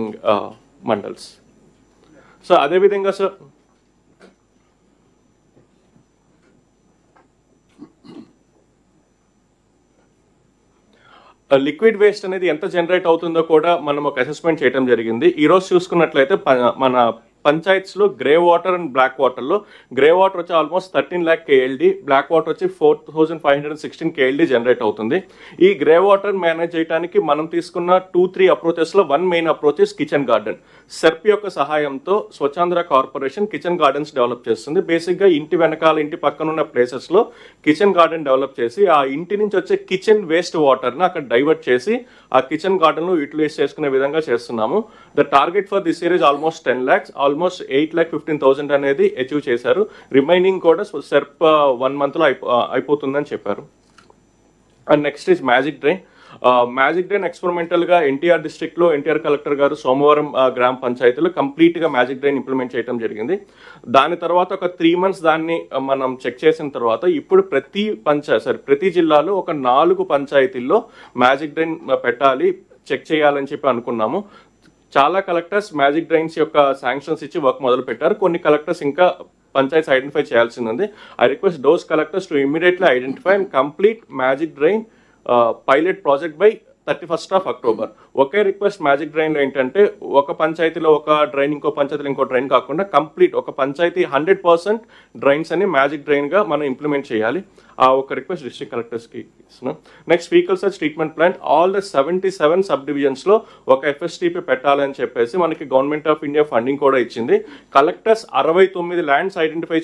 Remaining mandals. So అదేవిధంగా sir liquid waste అనేది ఎంత జనరేట్ అవుతుందో కూడా మనం ఒక అసెస్మెంట్ చేయడం జరిగింది. ఈరోజు చూసుకున్నట్లయితే మన పంచాయత్స్లో గ్రే వాటర్ అండ్ బ్లాక్ వాటర్లో. గ్రే వాటర్ వచ్చి almost thirteen lakh KLD black water వచ్చి four thousand five hundred sixteen KLD generate అవుతుంది. ఈ గ్రే వాటర్ మేనేజ్ చేయడానికి మనం తీసుకున్న two three అప్రోచెస్లో one main approach is kitchen garden. SERP యొక్క సహాయంతో Swachhandhra corporation kitchen gardens develop చేస్తుంది. బేసిక్గా ఇంటి వెనకాల ఇంటి పక్కన ఉన్న ప్లేసెస్లో కిచెన్ గార్డెన్ డెవలప్ చేసి ఆ ఇంటి నుంచి వచ్చే కిచెన్ వేస్ట్ వాటర్ని అక్కడ డైవర్ట్ చేసి ఆ కిచెన్ గార్డెన్లో యూటిలైజ్ చేసుకునే విధంగా చేస్తున్నాము. The target for this year is almost ten lakhs. Almost eight lakh fifteen thousand అనేది అచీవ్ చేశారు. రిమైనింగ్ కూడా సెర్ప్ వన్ మంత్లో అయిపో uh, అయిపోతుందని చెప్పారు. And next is magic drain magic drain ఎక్స్పెరిమెంటల్గా NTR డిస్ట్రిక్ట్లో ఎన్టీఆర్ కలెక్టర్ గారు సోమవారం uh, గ్రామ పంచాయతీలో కంప్లీట్గా మ్యాజిక్ డ్రైన్ ఇంప్లిమెంట్ చేయడం జరిగింది. దాని తర్వాత ఒక త్రీ మంత్స్ దాన్ని uh, మనం చెక్ చేసిన తర్వాత ఇప్పుడు ప్రతి పంచాయత్ సారీ ప్రతి జిల్లాలో ఒక నాలుగు పంచాయతీల్లో మ్యాజిక్ డ్రైన్ పెట్టాలి చెక్ చేయాలని చెప్పి అనుకున్నాము. చాలా కలెక్టర్స్ మ్యాజిక్ డ్రైన్స్ యొక్క శాంక్షన్స్ ఇచ్చి వర్క్ మొదలు పెట్టారు కొన్ని కలెక్టర్స్ ఇంకా పంచాయత్ ఐడెంటిఫై చేయాల్సి ఉంది. I request those collectors to immediately identify and complete magic drain pilot project by thirty first of October. Okay request magic డ్రైన్లో ఏంటంటే ఒక పంచాయతీలో ఒక డ్రైన్ ఇంకో పంచాయతీలో ఇంకో డ్రైన్ కాకుండా కంప్లీట్ ఒక పంచాయతీ హండ్రెడ్ పర్సెంట్ డ్రైన్స్ అని మ్యాజిక్ డ్రైన్గా మనం ఇంప్లిమెంట్ చేయాలి. ఆ ఒక రిక్వెస్ట్ డిస్ట్రిక్ట్ కలెక్టర్స్కి ఇస్తున్నాం. Next vehicle search treatment plant all the seventy seven sub డివిజన్స్లో ఒక ఎఫ్ఎస్టీపీ పెట్టాలని చెప్పేసి మనకి గవర్నమెంట్ ఆఫ్ ఇండియా ఫండింగ్ కూడా ఇచ్చింది. కలెక్టర్స్ అరవై తొమ్మిది ల్యాండ్స్ ఐడెంటిఫై